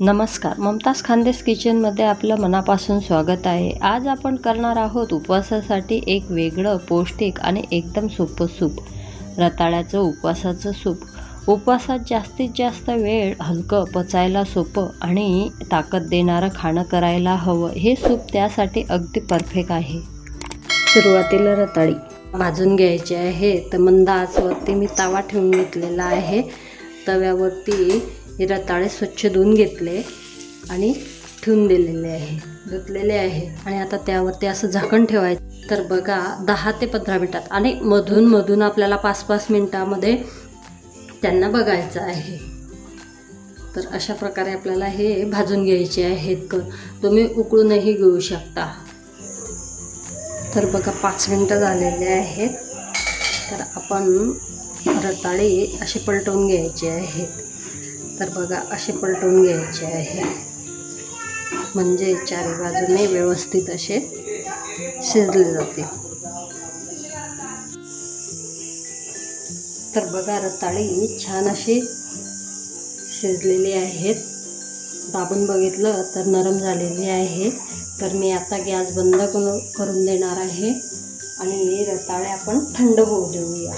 नमस्कार ममताज खानदेश किचनमध्ये आपलं मनापासून स्वागत आहे. आज आपण करणार आहोत उपवासासाठी एक वेगळं पौष्टिक आणि एकदम सोपं सूप. रताळ्याचं उपवासाचं सूप. उपवासात जास्तीत जास्त वेळ हलकं पचायला सोपं आणि ताकद देणारं खाणं करायला हवं. हे सूप त्यासाठी अगदी परफेक्ट आहे. सुरुवातीला रताळी भाजून घ्यायची आहे. तर मंद आचवरती मी तवा ठेवून घेतलेला आहे. तव्यावरती हे रताळे स्वच्छ धुवून घेतले आणि ठेवून दिलेले आहे. धुतलेले आहे. आणि आता त्यावरती असं झाकण ठेवायचं. तर बघा दहा ते पंधरा मिनटात. आणि मधून मधून आपल्याला पाच पाच मिनटामध्ये त्यांना बघायचं आहे. तर अशा प्रकारे आपल्याला हे भाजून घ्यायचे आहेत. कर तुम्ही उकळूनही घेऊ शकता. तर बघा पाच मिनटं झालेले आहेत. तर आपण रताळे असे पलटवून घ्यायचे आहेत. तर बघा असे पलटवून घ्यायचे आहे. म्हणजे चारी बाजूने व्यवस्थित असे शिजले जाते तर बघा रताळी छान अशी शिजलेली आहेत. दाबून बघितलं तर नरम झालेली आहे. तर मी आता गॅस बंद करून देणार आहे. आणि रताळे आपण थंड होऊ देऊया.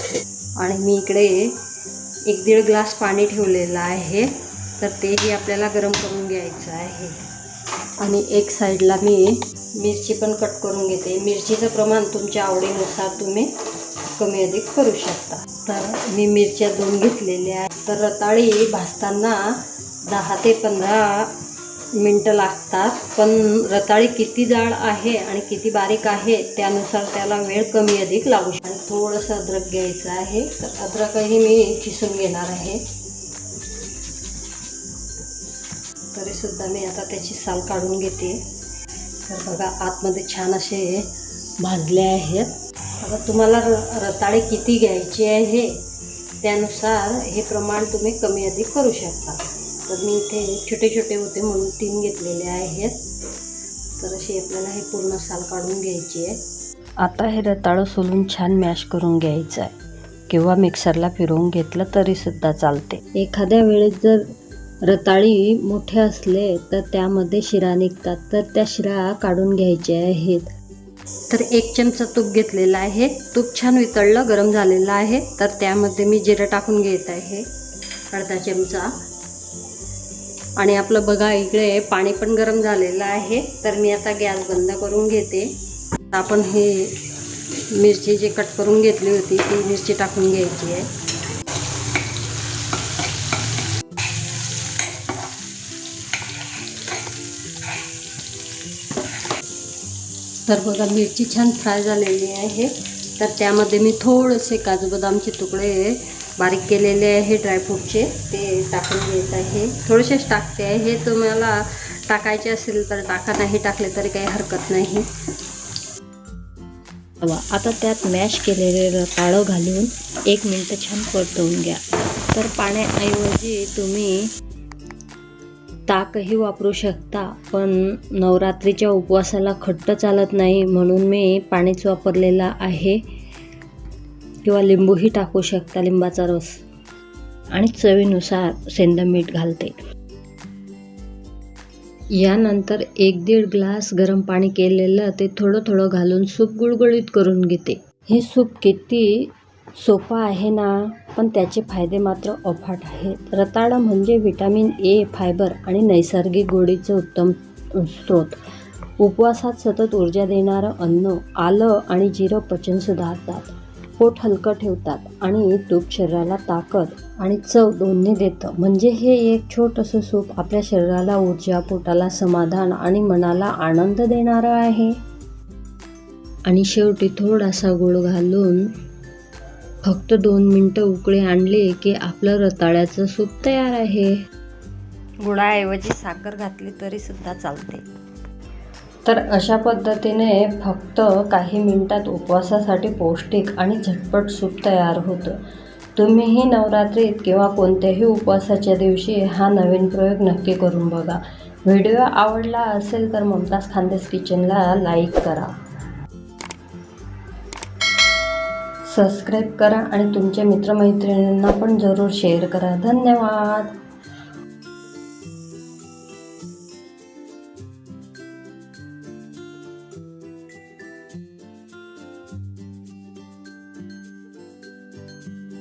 आणि मी इकडे एक दीड ग्लास पाणी ठेवलेलं आहे. तर तेही आपल्याला गरम करून घ्यायचं आहे. आणि एक साईडला मी मिरची पण कट करून घेते. मिरचीचं प्रमाण तुमच्या आवडीनुसार तुम्ही कमी अधिक करू शकता. तर मी मिरच्या दोन घेतलेल्या आहेत. तर रताळी भाजताना दहा ते पंधरा मिनटं लागतात पण रताळी किती जाड आहे आणि किती बारीक आहे त्यानुसार त्याला वेळ कमी अधिक लागू शकतो. आणि थोडंसं अद्रक घ्यायचं आहे. तर अद्रकही मी चिसून घेणार आहे. तरीसुद्धा मी आता त्याची साल काढून घेते. तर बघा आतमध्ये छान असे भाजले आहेत. आता तुम्हाला र रताळे किती घ्यायचे आहे त्यानुसार हे प्रमाण तुम्ही कमी अधिक करू शकता. तर मी इथे छोटे छोटे होते म्हणून तीन घेतलेले आहेत. तर अशी आपल्याला हे पूर्ण साल काढून घ्यायची आहे. आता हे रताळं सोलून छान मॅश करून घ्यायचं आहे. किंवा मिक्सरला फिरवून घेतलं तरीसुद्धा चालते. एखाद्या वेळेस जर रताळी मोठे असले तर त्यामध्ये शिरा निघतात. तर त्या शिरा काढून घ्यायच्या आहेत. तर एक चमचा तूप घेतलेला आहे. तूप छान वितळलं गरम झालेलं आहे. तर त्यामध्ये मी जिरं टाकून घेत आहे. अर्धा चमचा. आणि आपलं बघा इकडे पाणी पण गरम झालेलं आहे. तर मी आता गॅस बंद करून घेते. आपण हे मिरची जी कट करून घेतली होती ती मिरची टाकून घ्यायची आहे. तर बघा मिरची छान फ्राय झालेली आहे. तर त्यामध्ये मी थोडेसे काजू बदामचे तुकडे बारीक केलेले आहे ड्रायफ्रूटचे ते टाकून घेत आहे. थोडेसेच टाकते आहे. हे तुम्हाला टाकायचे असेल तर टाका नाही टाकले तरी काही हरकत नाही. आता त्यात मॅश केलेले रताळं घालून एक मिनटं छान परतवून घ्या. तर पाण्याऐवजी तुम्ही ताकही वापरू शकता पण नवरात्रीच्या उपवासाला खट्ट चालत नाही म्हणून मी पाणीच वापरलेलं आहे. किंवा लिंबूही टाकू शकता लिंबाचा रस. आणि चवीनुसार सेंद मीठ घालते. यानंतर एक दीड ग्लास गरम पाणी केलेलं ते थोडं थोडं घालून सूप गुळगुळीत करून घेते. हे सूप किती सोपं आहे ना पण त्याचे फायदे मात्र अफाट आहेत. रताळा म्हणजे व्हिटॅमिन ए फायबर आणि नैसर्गिक गोडीचं उत्तम स्रोत. उपवासात सतत ऊर्जा देणारं अन्न आलं आणि जिरं पचन सुधारतात. पोट हलकं ठेवतात आणि तूप शरीराला ताकद आणि चव दोन्ही देतं. म्हणजे हे एक छोटंसं सूप आपल्या शरीराला ऊर्जा पोटाला समाधान आणि मनाला आनंद देणारं आहे. आणि शेवटी थोडासा गुळ घालून फक्त दोन मिनटं उकळे आणले की आपलं रताळ्याचं सूप तयार आहे. गुळाऐवजी साखर घातली तरी सुद्धा चालते. तर अशा पद्धतीने फक्त काही मिनटात उपवासासाठी पौष्टिक आणि झटपट सूप तयार होतं. तुम्हीही नवरात्रीत किंवा कोणत्याही उपवासाच्या दिवशी हा नवीन प्रयोग नक्की करून बघा. व्हिडिओ आवडला असेल तर ममताज खानदेस किचनला लाईक करा. सबस्क्राईब करा आणि तुमच्या मित्रमैत्रिणींना पण जरूर शेअर करा. धन्यवाद!